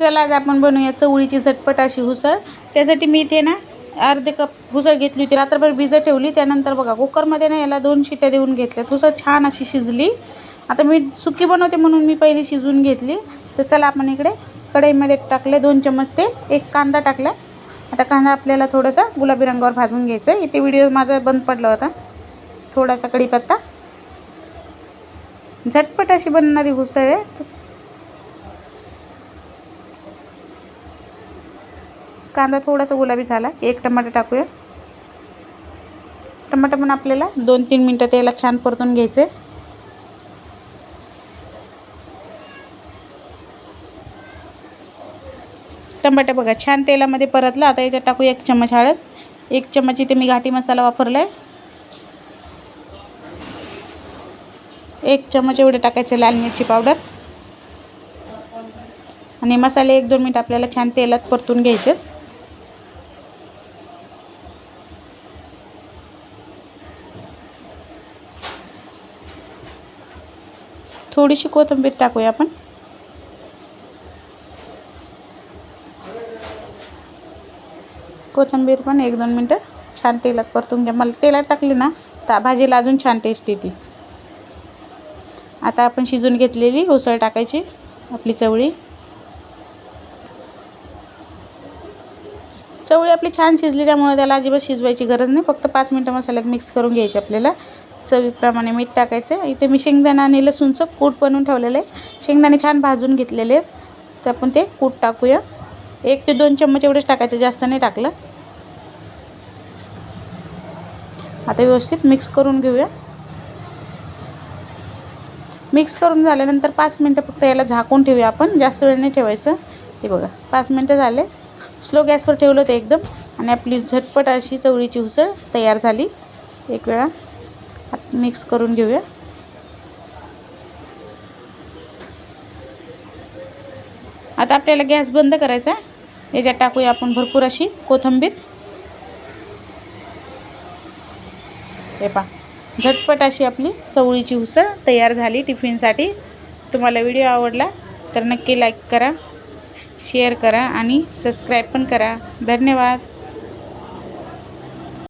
चला आज आपण बनवूया चवळीची झटपट अशी हुसळ त्यासाठी मी इथे ना अर्धे कप हुसळ घेतली होती. रात्रभर भिजत ठेवली. त्यानंतर बघा कुकरमध्ये ना याला दोन शिट्ट्या देऊन घेतल्यात. हुसळ छान अशी शिजली. आता मी सुकी बनवते म्हणून मी पहिली शिजवून घेतली. तर चला आपण इकडे कढईमध्ये टाकले दोन चम्मच तेल. एक कांदा टाकला. आता कांदा आपल्याला थोडासा गुलाबी रंगावर भाजून घ्यायचा आहे. इथे व्हिडिओ माझा बंद पडला होता. थोडासा कढीपत्ता. झटपट अशी बनणारी उसळ आहे. कांदा थोडासा गुलाबी झाला. एक टमाटर टाकूया. टमाटर पण आपल्याला दोन तीन मिनटं त्याला छान परतून घ्यायचे. टमाटर बघा छान तेलामध्ये परतलं. आता याच्यात टाकूया एक चम्मच हळद. एक चम्मच इथे मी घाटी मसाला वापरला आहे एक चमच एवढे टाकायचे लाल मिरची पावडर. आणि मसाले एक दोन मिनटं आपल्याला छान तेलात परतून घ्यायचे. थोडीशी कोथिंबीर टाकूया आपण. कोथिंबीर पण एक दोन मिनटं छान तेलात परतून घ्या. मला तेलात टाकली ना तर भाजीला अजून छान टेस्ट येते. आता आपण शिजून घेतलेली उसळ टाकायची आपली चवळी. चवळी आपली छान शिजली त्यामुळे त्याला अजिबात शिजवायची गरज नाही. फक्त पाच मिनटं मसाल्यात मिक्स करून घ्यायची आपल्याला. चवीप्रमाणे मीठ टाकायचं. इथे मी शेंगदाणा आणि लसूणचं कूट बनवून ठेवलेलं आहे. शेंगदाणे छान भाजून घेतलेले आहेत. तर आपण ते कूट टाकूया. एक ते दोन चम्मच एवढेच टाकायचं जास्त नाही टाकलं. आता व्यवस्थित मिक्स करून घेऊया. मिक्स करून झाल्यानंतर पाच मिनटं फक्त याला झाकून ठेवूया आपण. जास्त वेळ नाही ठेवायचं. हे बघा पाच मिनटं झाले. स्लो गॅसवर ठेवलं होतं एकदम आणि आपली झटपट अशी चवळीची उसळ तयार झाली. एक वेळा मिक्स करून घेऊया. आता आपल्याला गॅस बंद करायचा याच्यात टाकूया आपण भरपूर अशी कोथिंबीर. हे पा झटपट अशी आपली चवळीची उसळ तयार झाली टिफिनसाठी. तुम्हाला व्हिडिओ आवडला तर नक्की लाईक करा. शेअर करा आणि सबस्क्राईब पण करा. धन्यवाद.